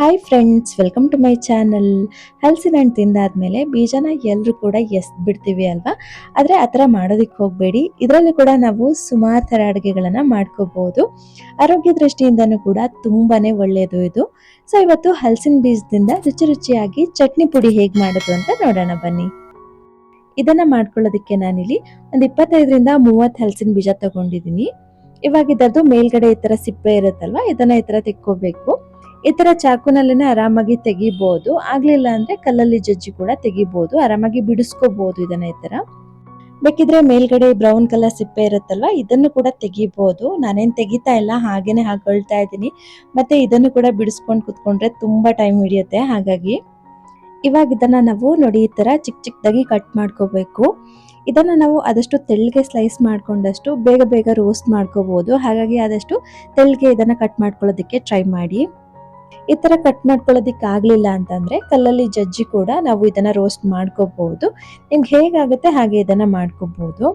Hi friends welcome to my channel ಹಲಸಿನ ಹಣ್ಣು ತಿಂದಾದ್ಮೇಲೆ ಬೀಜನ ಎಲ್ಲರೂ ಕೂಡ ಎಸ್ದು ಬಿಡ್ತೀವಿ ಅಲ್ವಾ? ಆದರೆ ಆ ಥರ ಮಾಡೋದಕ್ಕೆ ಹೋಗಬೇಡಿ. ಇದರಲ್ಲಿ ಕೂಡ ನಾವು ಸುಮಾರು ಥರ ಅಡುಗೆಗಳನ್ನು ಮಾಡ್ಕೋಬಹುದು ಆರೋಗ್ಯ ದೃಷ್ಟಿಯಿಂದನೂ ಕೂಡ ತುಂಬಾನೇ ಒಳ್ಳೆಯದು ಇದು. ಸೊ ಇವತ್ತು ಹಲಸಿನ ಬೀಜದಿಂದ ರುಚಿ ರುಚಿಯಾಗಿ ಚಟ್ನಿ ಪುಡಿ ಹೇಗೆ ಮಾಡೋದು ಅಂತ ನೋಡೋಣ ಬನ್ನಿ. ಇದನ್ನ ಮಾಡ್ಕೊಳ್ಳೋದಕ್ಕೆ ನಾನಿಲ್ಲಿ ಒಂದು ಇಪ್ಪತ್ತೈದರಿಂದ ಮೂವತ್ತು ಹಲಸಿನ ಬೀಜ ತಗೊಂಡಿದ್ದೀನಿ. ಇವಾಗ ಇದರದ್ದು ಮೇಲ್ಗಡೆ ಈ ತರ ಸಿಪ್ಪೆ ಇರುತ್ತಲ್ವಾ? ಇದನ್ನ ಈ ತರ ತೆಕ್ಕೋಬೇಕು. ಈ ತರ ಚಾಕುನಲ್ಲೇನೆ ಆರಾಮಾಗಿ ತೆಗಿಬಹುದು ಆಗ್ಲಿಲ್ಲ ಅಂದ್ರೆ ಕಲ್ಲಲ್ಲಿ ಜಜ್ಜಿ ಕೂಡ ತೆಗಿಬಹುದು ಆರಾಮಾಗಿ ಬಿಡಿಸ್ಕೋಬಹುದು ಇದನ್ನ ಈ ತರ. ಬೇಕಿದ್ರೆ ಮೇಲ್ಗಡೆ ಬ್ರೌನ್ ಕಲರ್ ಸಿಪ್ಪೆ ಇರುತ್ತಲ್ವಾ, ಇದನ್ನು ಕೂಡ ತೆಗಿಬಹುದು ನಾನೇನ್ ತೆಗಿತಾ ಇಲ್ಲ, ಹಾಗೇನೆ ಹಾಕೊಳ್ತಾ ಇದ್ದೀನಿ. ಮತ್ತೆ ಇದನ್ನು ಕೂಡ ಬಿಡಿಸ್ಕೊಂಡು ಕುತ್ಕೊಂಡ್ರೆ ತುಂಬಾ ಟೈಮ್ ಹಿಡಿಯುತ್ತೆ. ಹಾಗಾಗಿ ಇವಾಗ ಇದನ್ನ ನಾವು ನೋಡಿ ಈ ತರ ಚಿಕ್ಕ ಚಿಕ್ಕದಾಗಿ ಕಟ್ ಮಾಡ್ಕೋಬೇಕು. ಇದನ್ನ ನಾವು ಆದಷ್ಟು ತೆಳ್ಳಗೆ ಸ್ಲೈಸ್ ಮಾಡ್ಕೊಂಡಷ್ಟು ಬೇಗ ಬೇಗ ರೋಸ್ಟ್ ಮಾಡ್ಕೋಬಹುದು ಹಾಗಾಗಿ ಆದಷ್ಟು ತೆಳ್ಳಗೆ ಇದನ್ನ ಕಟ್ ಮಾಡ್ಕೊಳ್ಳೋದಕ್ಕೆ ಟ್ರೈ ಮಾಡಿ. ಈ ತರ ಕಟ್ ಮಾಡ್ಕೊಳ್ಳೋದಿಕ್ಕೆ ಆಗ್ಲಿಲ್ಲ ಅಂತಂದ್ರೆ ಕಲ್ಲಲ್ಲಿ ಜಜ್ಜಿ ಕೂಡ ನಾವು ಇದನ್ನ ರೋಸ್ಟ್ ಮಾಡ್ಕೋಬಹುದು ನಿಮ್ಗೆ ಹೇಗಾಗುತ್ತೆ ಹಾಗೆ ಇದನ್ನ ಮಾಡ್ಕೋಬಹುದು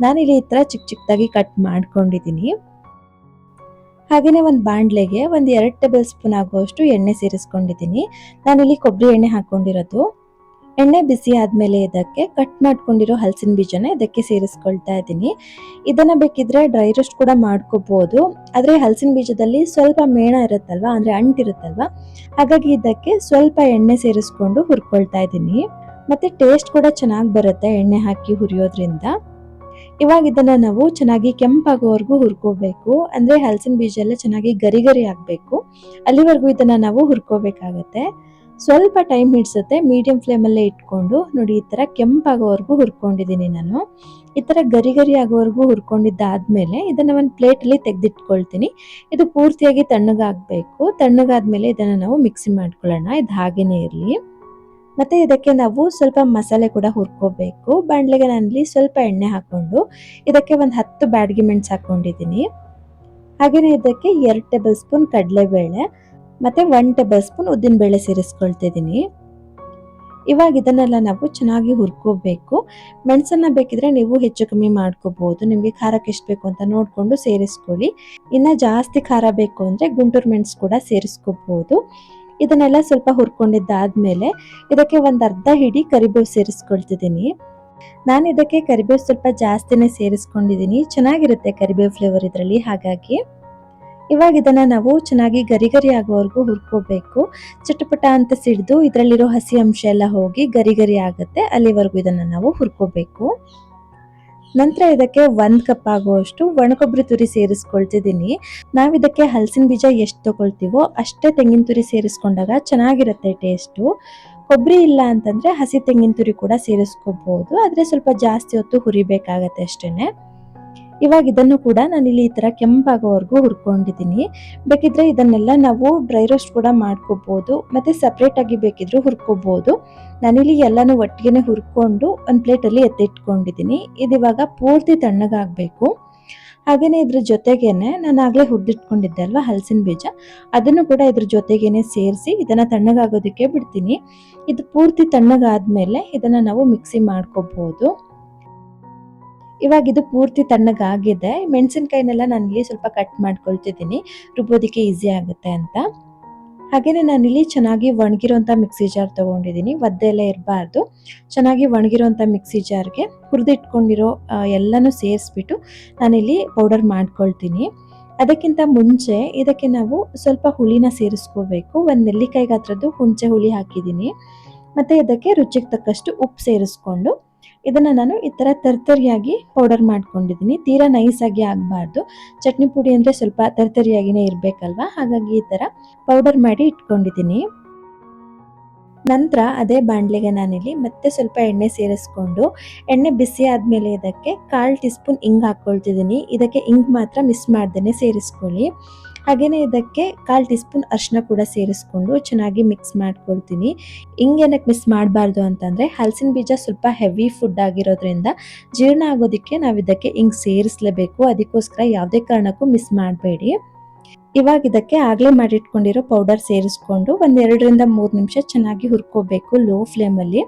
ನಾನಿಲ್ಲಿ ಈ ತರ ಚಿಕ್ಕ ಚಿಕ್ಕದಾಗಿ ಕಟ್ ಮಾಡ್ಕೊಂಡಿದ್ದೀನಿ ಹಾಗೇನೆ ಒಂದು ಬಾಂಡ್ಲೆಗೆ ಒಂದು ಎರಡು ಟೇಬಲ್ ಸ್ಪೂನ್ ಆಗುವಷ್ಟು ಎಣ್ಣೆ ಸೇರಿಸ್ಕೊಂಡಿದ್ದೀನಿ ನಾನಿಲ್ಲಿ ಕೊಬ್ಬರಿ ಎಣ್ಣೆ ಹಾಕೊಂಡಿರೋದು. ಎಣ್ಣೆ ಬಿಸಿ ಆದಮೇಲೆ ಇದಕ್ಕೆ ಕಟ್ ಮಾಡ್ಕೊಂಡಿರೋ ಹಲಸಿನ ಬೀಜನ ಇದಕ್ಕೆ ಸೇರಿಸ್ಕೊಳ್ತಾ ಇದ್ದೀನಿ. ಇದನ್ನ ಬೇಕಿದ್ರೆ ಡ್ರೈ ರೋಸ್ಟ್ ಕೂಡ ಮಾಡ್ಕೋಬೋದು. ಆದ್ರೆ ಹಲಸಿನ ಬೀಜದಲ್ಲಿ ಸ್ವಲ್ಪ ಮೇಣ ಇರುತ್ತಲ್ವಾ? ಅಂದ್ರೆ ಅಂಟಿರುತ್ತಲ್ವಾ? ಹಾಗಾಗಿ ಇದಕ್ಕೆ ಸ್ವಲ್ಪ ಎಣ್ಣೆ ಸೇರಿಸ್ಕೊಂಡು ಹುರ್ಕೊಳ್ತಾ ಇದ್ದೀನಿ. ಮತ್ತೆ ಟೇಸ್ಟ್ ಕೂಡ ಚೆನ್ನಾಗಿ ಬರುತ್ತೆ ಎಣ್ಣೆ ಹಾಕಿ ಹುರಿಯೋದ್ರಿಂದ. ಇವಾಗ ಇದನ್ನ ನಾವು ಚೆನ್ನಾಗಿ ಕೆಂಪಾಗೋವರೆಗೂ ಹುರ್ಕೋಬೇಕು. ಅಂದ್ರೆ ಹಲಸಿನ ಬೀಜ ಎಲ್ಲ ಚೆನ್ನಾಗಿ ಗರಿ ಗರಿ ಆಗ್ಬೇಕು. ಅಲ್ಲಿವರೆಗೂ ಇದನ್ನ ನಾವು ಹುರ್ಕೋಬೇಕಾಗತ್ತೆ. ಸ್ವಲ್ಪ ಟೈಮ್ ಹಿಡ್ಸುತ್ತೆ ಮೀಡಿಯಂ ಫ್ಲೇಮಲ್ಲೇ ಇಟ್ಕೊಂಡು, ನೋಡಿ ಈ ಥರ ಕೆಂಪಾಗೋವರೆಗೂ ಹುರ್ಕೊಂಡಿದ್ದೀನಿ ನಾನು. ಈ ಥರ ಗರಿ ಗರಿ ಆಗೋವರೆಗೂ ಹುರ್ಕೊಂಡಿದ್ದಾದಮೇಲೆ ಇದನ್ನು ಒಂದು ಪ್ಲೇಟಲ್ಲಿ ತೆಗೆದಿಟ್ಕೊಳ್ತೀನಿ. ಇದು ಪೂರ್ತಿಯಾಗಿ ತಣ್ಣಗಾಗಬೇಕು. ತಣ್ಣಗಾದ್ಮೇಲೆ ಇದನ್ನು ನಾವು ಮಿಕ್ಸಿ ಮಾಡ್ಕೊಳ್ಳೋಣ. ಇದು ಹಾಗೇನೇ ಇರಲಿ. ಮತ್ತೆ ಇದಕ್ಕೆ ನಾವು ಸ್ವಲ್ಪ ಮಸಾಲೆ ಕೂಡ ಹುರ್ಕೋಬೇಕು. ಬಾಣಲೆಗೆ ನಾನಲ್ಲಿ ಸ್ವಲ್ಪ ಎಣ್ಣೆ ಹಾಕ್ಕೊಂಡು, ಇದಕ್ಕೆ ಒಂದು ಹತ್ತು ಬ್ಯಾಡ್ಗಿ ಮೆಣಸು ಹಾಕ್ಕೊಂಡಿದ್ದೀನಿ. ಹಾಗೆಯೇ ಇದಕ್ಕೆ ಎರಡು ಟೇಬಲ್ ಸ್ಪೂನ್ ಕಡಲೆಬೇಳೆ ಮತ್ತೆ ಒನ್ ಟೇಬಲ್ ಸ್ಪೂನ್ ಉದ್ದಿನ ಬೇಳೆ ಸೇರಿಸ್ಕೊಳ್ತಿದ್ದೀನಿ. ಇವಾಗ ಇದನ್ನೆಲ್ಲ ನಾವು ಚೆನ್ನಾಗಿ ಹುರ್ಕೋಬೇಕು. ಮೆಣಸನ್ನ ಬೇಕಿದ್ರೆ ನೀವು ಹೆಚ್ಚು ಕಮ್ಮಿ ಮಾಡ್ಕೋಬಹುದು ನಿಮಗೆ ಖಾರಕ್ಕೆ ಎಷ್ಟು ಬೇಕು ಅಂತ ನೋಡ್ಕೊಂಡು ಸೇರಿಸ್ಕೊಳ್ಳಿ. ಇನ್ನ ಜಾಸ್ತಿ ಖಾರ ಬೇಕು ಅಂದ್ರೆ ಗುಂಟೂರು ಮೆಣಸು ಕೂಡ ಸೇರಿಸ್ಕೋಬಹುದು ಇದನ್ನೆಲ್ಲ ಸ್ವಲ್ಪ ಹುರ್ಕೊಂಡಿದ್ದಾದ್ಮೇಲೆ ಇದಕ್ಕೆ ಒಂದು ಅರ್ಧ ಹಿಡಿ ಕರಿಬೇವು ಸೇರಿಸ್ಕೊಳ್ತಿದ್ದೀನಿ. ನಾನು ಇದಕ್ಕೆ ಕರಿಬೇವು ಸ್ವಲ್ಪ ಜಾಸ್ತಿನೇ ಸೇರಿಸ್ಕೊಂಡಿದ್ದೀನಿ. ಚೆನ್ನಾಗಿರುತ್ತೆ ಕರಿಬೇವು ಫ್ಲೇವರ್ ಇದರಲ್ಲಿ, ಹಾಗಾಗಿ. ಇವಾಗ ಇದನ್ನ ನಾವು ಚೆನ್ನಾಗಿ ಗರಿ ಗರಿ ಆಗೋವರೆಗೂ ಹುರ್ಕೋಬೇಕು. ಚಟಪಟ ಅಂತ ಸಿಡಿದು ಇದರಲ್ಲಿರೋ ಹಸಿ ಅಂಶ ಎಲ್ಲ ಹೋಗಿ ಗರಿ ಗರಿ ಆಗುತ್ತೆ. ಅಲ್ಲಿವರೆಗೂ ಇದನ್ನ ನಾವು ಹುರ್ಕೋಬೇಕು. ನಂತರ ಇದಕ್ಕೆ ಒಂದು ಕಪ್ ಆಗುವಷ್ಟು ಒಣಕೊಬ್ಬರಿ ತುರಿ ಸೇರಿಸ್ಕೊಳ್ತಿದ್ದೀನಿ. ನಾವು ಇದಕ್ಕೆ ಹಲಸಿನ ಬೀಜ ಎಷ್ಟು ತಗೊಳ್ತೀವೋ ಅಷ್ಟೇ ತೆಂಗಿನ ತುರಿ ಸೇರಿಸ್ಕೊಂಡಾಗ ಚೆನ್ನಾಗಿರುತ್ತೆ ಟೇಸ್ಟು. ಕೊಬ್ಬರಿ ಇಲ್ಲ ಅಂತಂದರೆ ಹಸಿ ತೆಂಗಿನ ತುರಿ ಕೂಡ ಸೇರಿಸ್ಕೋಬೋದು. ಆದರೆ ಸ್ವಲ್ಪ ಜಾಸ್ತಿ ಹೊತ್ತು ಹುರಿಬೇಕಾಗತ್ತೆ ಅಷ್ಟೇನೆ. ಇವಾಗ ಇದನ್ನು ಕೂಡ ನಾನು ಇಲ್ಲಿ ಈ ತರ ಕೆಂಪಾಗೋವರೆಗೂ ಹುರ್ಕೊಂಡಿದ್ದೀನಿ. ಬೇಕಿದ್ರೆ ಇದನ್ನೆಲ್ಲ ನಾವು ಡ್ರೈ ರೋಸ್ಟ್ ಕೂಡ ಮಾಡ್ಕೋಬಹುದು ಮತ್ತೆ ಸಪ್ರೇಟ್ ಆಗಿ ಬೇಕಿದ್ರು ಹುರ್ಕೋಬಹುದು ನಾನಿಲ್ಲಿ ಎಲ್ಲಾನು ಒಟ್ಟಿಗೆ ಹುರ್ಕೊಂಡು ಒಂದು ಪ್ಲೇಟಲ್ಲಿ ಎತ್ತಿಟ್ಕೊಂಡಿದ್ದೀನಿ. ಇದಿವಾಗ ಪೂರ್ತಿ ತಣ್ಣಗಾಗಬೇಕು. ಹಾಗೇನೆ ಇದ್ರ ಜೊತೆಗೇನೆ ನಾನು ಆಗ್ಲೇ ಹುರಿದಿಟ್ಕೊಂಡಿದ್ದೆ ಅಲ್ವಾ ಹಲಸಿನ ಬೀಜ? ಅದನ್ನು ಕೂಡ ಇದ್ರ ಜೊತೆಗೇನೆ ಸೇರಿಸಿ ಇದನ್ನ ತಣ್ಣಗಾಗೋದಕ್ಕೆ ಬಿಡ್ತೀನಿ. ಇದು ಪೂರ್ತಿ ತಣ್ಣಗಾದ್ಮೇಲೆ ಇದನ್ನ ನಾವು ಮಿಕ್ಸಿ ಮಾಡ್ಕೋಬಹುದು ಇವಾಗ ಇದು ಪೂರ್ತಿ ತಣ್ಣಗಾಗಿದೆ. ಮೆಣಸಿನ್ಕಾಯಿನೆಲ್ಲ ಇಲ್ಲಿ ಸ್ವಲ್ಪ ಕಟ್ ಮಾಡ್ಕೊಳ್ತಿದ್ದೀನಿ. ರುಬ್ಬೋದಕ್ಕೆ ಈಸಿ ಆಗುತ್ತೆ ಅಂತ. ಹಾಗೆಯೇ ನಾನಿಲ್ಲಿ ಚೆನ್ನಾಗಿ ಒಣಗಿರೋಂಥ ಮಿಕ್ಸಿ ಜಾರ್ ತಗೊಂಡಿದ್ದೀನಿ. ಒದ್ದೆಲ್ಲ ಇರಬಾರ್ದು. ಚೆನ್ನಾಗಿ ಒಣಗಿರೋಂಥ ಮಿಕ್ಸಿ ಜಾರ್ಗೆ ಹುರಿದಿಟ್ಕೊಂಡಿರೋ ಎಲ್ಲನೂ ಸೇರಿಸ್ಬಿಟ್ಟು ನಾನಿಲ್ಲಿ ಪೌಡರ್ ಮಾಡ್ಕೊಳ್ತೀನಿ. ಅದಕ್ಕಿಂತ ಮುಂಚೆ ಇದಕ್ಕೆ ನಾವು ಸ್ವಲ್ಪ ಹುಳಿನ ಸೇರಿಸ್ಕೋಬೇಕು. ಒಂದು ನೆಲ್ಲಿಕಾಯಿ ಗಾತ್ರದ್ದು ಹುಣಸೆ ಹುಳಿ ಹಾಕಿದ್ದೀನಿ. ಮತ್ತು ಇದಕ್ಕೆ ರುಚಿಗೆ ತಕ್ಕಷ್ಟು ಉಪ್ಪು ಸೇರಿಸ್ಕೊಂಡು ಇದನ್ನ ನಾನು ಈ ತರ ತರ್ತರಿಯಾಗಿ ಪೌಡರ್ ಮಾಡ್ಕೊಂಡಿದ್ದೀನಿ. ತೀರಾ ನೈಸ್ ಆಗಿ ಆಗಬಾರ್ದು. ಚಟ್ನಿ ಪುಡಿ ಅಂದ್ರೆ ಸ್ವಲ್ಪ ತರ್ತರಿಯಾಗಿನೇ ಇರ್ಬೇಕಲ್ವಾ? ಹಾಗಾಗಿ ಈ ತರ ಪೌಡರ್ ಮಾಡಿ ಇಟ್ಕೊಂಡಿದ್ದೀನಿ. ನಂತರ ಅದೇ ಬಾಣಲೆಗೆ ನಾನಿಲ್ಲಿ ಮತ್ತೆ ಸ್ವಲ್ಪ ಎಣ್ಣೆ ಸೇರಿಸ್ಕೊಂಡು, ಎಣ್ಣೆ ಬಿಸಿ ಆದ್ಮೇಲೆ ಇದಕ್ಕೆ ಕಾಲ್ ಟೀ ಸ್ಪೂನ್ ಇಂಗ್ ಹಾಕೊಳ್ತಿದ್ದೀನಿ. ಇದಕ್ಕೆ ಇಂಗ್ ಮಾತ್ರ ಮಿಸ್ ಮಾಡ್ದೇನೆ ಸೇರಿಸ್ಕೊಳ್ಳಿ. ಹಾಗೇನೆ ಇದಕ್ಕೆ ಕಾಲು ಟೀ ಸ್ಪೂನ್ ಅರ್ಶಿನ ಕೂಡ ಸೇರಿಸ್ಕೊಂಡು ಚೆನ್ನಾಗಿ ಮಿಕ್ಸ್ ಮಾಡ್ಕೊಳ್ತೀನಿ. ಹಿಂಗೆ ಏನಕ್ಕೆ ಮಿಸ್ ಮಾಡಬಾರ್ದು ಅಂತಂದ್ರೆ ಹಲಸಿನ ಬೀಜ ಸ್ವಲ್ಪ ಹೆವಿ ಫುಡ್ ಆಗಿರೋದ್ರಿಂದ ಜೀರ್ಣ ಆಗೋದಕ್ಕೆ ನಾವು ಇದಕ್ಕೆ ಹಿಂಗೆ ಸೇರಿಸಲೇಬೇಕು. ಅದಕ್ಕೋಸ್ಕರ ಯಾವುದೇ ಕಾರಣಕ್ಕೂ ಮಿಸ್ ಮಾಡಬೇಡಿ. ಇವಾಗ ಇದಕ್ಕೆ ಆಗಲೇ ಮಾಡಿಟ್ಕೊಂಡಿರೋ ಪೌಡರ್ ಸೇರಿಸ್ಕೊಂಡು ಒಂದ್ ಎರಡರಿಂದ ಮೂರು ನಿಮಿಷ ಚೆನ್ನಾಗಿ ಹುರ್ಕೋಬೇಕು ಲೋ ಫ್ಲೇಮಲ್ಲಿ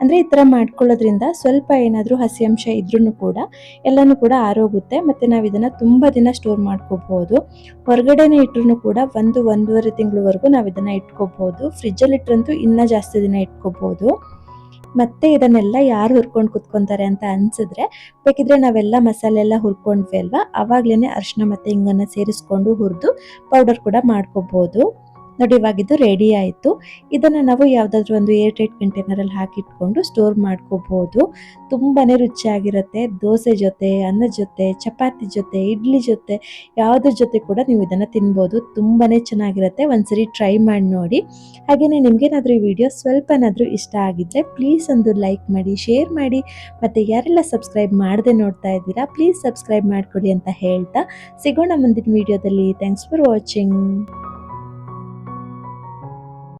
ಅಂದ್ರೆ ಈ ತರ ಮಾಡ್ಕೊಳ್ಳೋದ್ರಿಂದ ಸ್ವಲ್ಪ ಏನಾದರೂ ಹಸಿ ಅಂಶ ಇದ್ರೂ ಕೂಡ ಎಲ್ಲಾನು ಕೂಡ ಆರೋಗುತ್ತೆ. ಮತ್ತೆ ನಾವು ಇದನ್ನ ತುಂಬಾ ದಿನ ಸ್ಟೋರ್ ಮಾಡ್ಕೋಬಹುದು ಹೊರಗಡೆನೆ ಇಟ್ರು ಕೂಡ ಒಂದು ಒಂದೂವರೆ ತಿಂಗಳವರೆಗೂ ನಾವು ಇದನ್ನ ಇಟ್ಕೋಬಹುದು ಫ್ರಿಜ್ ಅಲ್ಲಿ ಇಟ್ರಂತೂ ಇನ್ನ ಜಾಸ್ತಿ ದಿನ ಇಟ್ಕೋಬಹುದು ಮತ್ತೆ ಇದನ್ನೆಲ್ಲ ಯಾರು ಹುರ್ಕೊಂಡು ಕುತ್ಕೊಂತಾರೆ ಅಂತ ಅನ್ಸಿದ್ರೆ ಬೇಕಿದ್ರೆ ನಾವೆಲ್ಲ ಮಸಾಲೆ ಎಲ್ಲ ಹುರ್ಕೊಂಡ್ವಿ ಅಲ್ವಾ? ಅವಾಗ್ಲೇನೆ ಅರಿಶಿನ ಮತ್ತೆ ಹಿಂಗನ್ನ ಸೇರಿಸ್ಕೊಂಡು ಹುರಿದು ಪೌಡರ್ ಕೂಡ ಮಾಡ್ಕೋಬಹುದು ನೋಡಿ ರೆಡಿ ಆಯಿತು. ಇದನ್ನ ನಾವು ಯಾವುದಾದ್ರೂ ಒಂದು ಏರ್ ಟೈಟ್ ಕಂಟೈನರ್ ಅಲ್ಲಿ ಹಾಕಿಟ್ಕೊಂಡು ಸ್ಟೋರ್ ಮಾಡ್ಕೋಬಹುದು ತುಂಬಾನೇ ರುಚಿಯಾಗಿರುತ್ತೆ. ದೋಸೆ ಜೊತೆ ಅನ್ನದ ಜೊತೆ, ಚಪಾತಿ ಜೊತೆ, ಇಡ್ಲಿ ಜೊತೆ, ಯಾವುದ್ರ ಜೊತೆ ಕೂಡ ನೀವು ಇದನ್ನ ತಿನ್ಬೋದು. ತುಂಬಾನೇ ಚೆನ್ನಾಗಿರುತ್ತೆ. ಒಂದ್ಸರಿ ಟ್ರೈ ಮಾಡಿ ನೋಡಿ. ಹಾಗೆಯೇ ನಿಮಗೇನಾದರೂ ಈ ವಿಡಿಯೋ ಸ್ವಲ್ಪನಾದರೂ ಇಷ್ಟ ಆಗಿದ್ರೆ ಪ್ಲೀಸ್ ಒಂದು ಲೈಕ್ ಮಾಡಿ ಶೇರ್ ಮಾಡಿ. ಮತ್ತೆ ಯಾರೆಲ್ಲ ಸಬ್ಸ್ಕ್ರೈಬ್ ಮಾಡದೆ ನೋಡ್ತಾ ಇದ್ದೀರಾ ಪ್ಲೀಸ್ ಸಬ್ಸ್ಕ್ರೈಬ್ ಮಾಡಿಕೊಡಿ ಅಂತ ಹೇಳ್ತಾ ಸಿಗೋಣ ಮುಂದಿನ ವಿಡಿಯೋದಲ್ಲಿ ಥ್ಯಾಂಕ್ಸ್ ಫಾರ್ ವಾಚಿಂಗ್